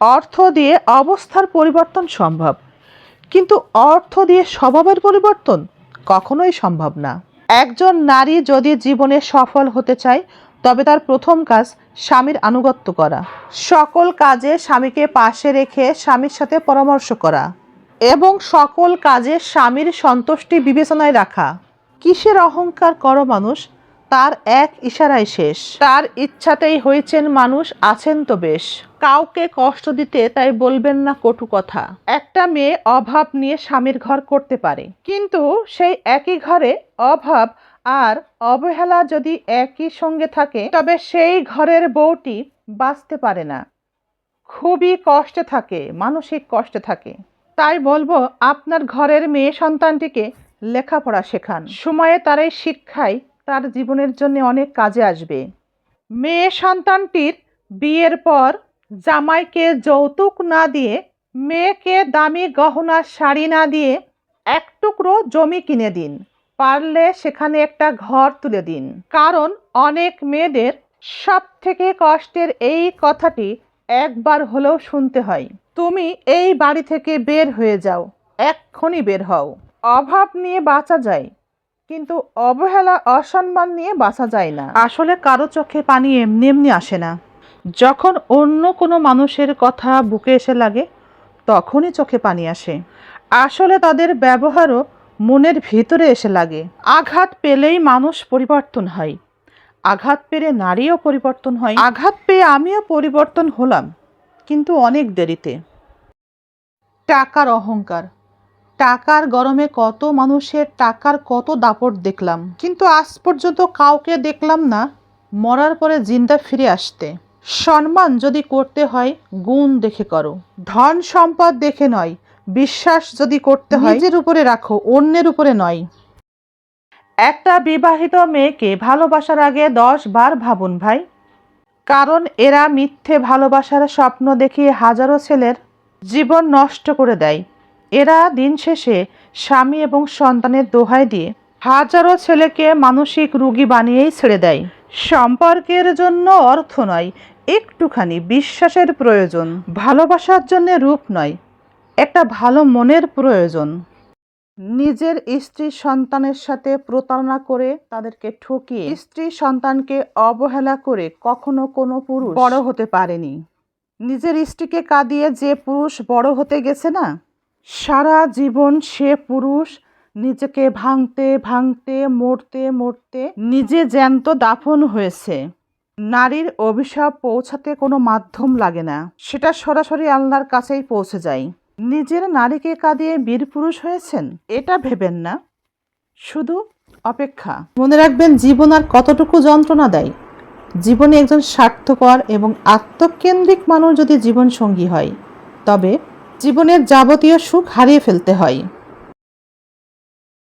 অর্থ দিয়ে অবস্থার পরিবর্তন সম্ভব। কিন্তু অর্থ দিয়ে স্বভাবের পরিবর্তন কখনোই সম্ভব না। একজন নারী যদি জীবনে সফল হতে চায়, তবে তার প্রথম কাজ স্বামীর আনুগত্য করা। সকল কাজে স্বামীকে পাশে রেখে স্বামীর সাথে পরামর্শ করা এবং সকল কাজে স্বামীর সন্তুষ্টি বিবেচনায় রাখা। কিসের অহংকার করো মানুষ? তার এক ইশারায় শেষ। তার ইচ্ছাতেই হয়েছেন মানুষ, আছেন তো বেশ। কাউকে কষ্ট দিতে তাই বলবেন না কটু কথা। একটা মেয়ে অভাব নিয়ে স্বামীর ঘর করতে পারে। কিন্তু সেই একই ঘরে অভাব আর অবহেলা যদি একই সঙ্গে থাকে, তবে সেই ঘরের বউটি বাঁচতে পারে না। খুবই কষ্টে থাকে, মানসিক কষ্টে থাকে। তাই বলব, আপনার ঘরের মেয়ে সন্তানটিকে লেখাপড়া শেখান। সময়ে তার এই শিক্ষাই তার জীবনের জন্য অনেক কাজে আসবে। মেয়ে সন্তানটির বিয়ের পর জামাইকে যৌতুক না দিয়ে, মেয়েকে দামি গহনা, শাড়ি না দিয়ে এক টুকরো জমি কিনে দিন। পারলে সেখানে একটা ঘর তুলে দিন। কারণ অনেক মেয়েদের সব থেকে কষ্টের এই কথাটি একবার হলেও শুনতে হয়। তুমি এই বাড়ি থেকে বের হয়ে যাও, এক্ষুনি বের হও। অভাব নিয়ে বাঁচা যায়, কিন্তু অবহেলা, অসম্মান নিয়ে বাঁচা যায় না। আসলে কারও চোখে পানি এমনি এমনি আসে না। যখন অন্য কোনো মানুষের কথা বুকে এসে লাগে, তখনই চোখে পানি আসে। আসলে তাদের ব্যবহারও মনের ভিতরে এসে লাগে। আঘাত পেলেই মানুষ পরিবর্তন হয়। আঘাত পেলে নারীও পরিবর্তন হয়। আঘাত পেয়ে আমিও পরিবর্তন হলাম, কিন্তু অনেক দেরিতে। টাকার অহংকার। টাকার গরমে কত মানুষের টাকার কত দাপট দেখলাম। কিন্তু আজ পর্যন্ত কাউকে দেখলাম না, মরার পরে জিন্দা ফিরে আসতে। সম্মান যদি করতে হয় গুণ দেখে করো। ধন সম্পদ দেখে নয় বিশ্বাস যদি করতে হয় নিজের উপরে রাখো অন্যের উপরে নয়। একটা বিবাহিত মেয়েকে ভালোবাসার আগে দশ বার ভাবুন ভাই। কারণ এরা মিথ্যে ভালোবাসার স্বপ্ন দেখিয়ে হাজারো ছেলের জীবন নষ্ট করে দেয়। এরা দিন শেষে স্বামী এবং সন্তানের দোহাই দিয়ে হাজারো ছেলেকে মানসিক রুগী বানিয়েই ছেড়ে দেয়। সম্পর্কের জন্য অর্থ নয়, একটুখানি বিশ্বাসের প্রয়োজন। ভালোবাসার জন্য রূপ নয়, একটা ভালো মনের প্রয়োজন। নিজের স্ত্রী সন্তানের সাথে প্রতারণা করে তাদেরকে ঠকিয়ে স্ত্রী সন্তানকে অবহেলা করে কখনো কোনো পুরুষ বড় হতে পারেনি। নিজের স্ত্রীকে কাঁদিয়ে যে পুরুষ বড় হতে গেছে না, সারা জীবন সে পুরুষ নিজেকে ভাঙতে ভাঙতে, মরতে মরতে নিজে জ্যান্ত দাফন হয়েছে। নারীর অভিশাপ পৌঁছাতে কোনো মাধ্যম লাগে না। সেটা সরাসরি আল্লাহর কাছেই পৌঁছে যায়। নিজের নারীকে কাঁদিয়ে বীর পুরুষ হয়েছেন? এটা ভেবেন না। শুধু অপেক্ষা। মনে রাখবেন, জীবন আর কতটুকু যন্ত্রণা দেয়? জীবনে একজন স্বার্থপর এবং আত্মকেন্দ্রিক মানুষ যদি জীবন সঙ্গী হয়, তবে জীবনের যাবতীয় সুখ হারিয়ে ফেলতে হয়।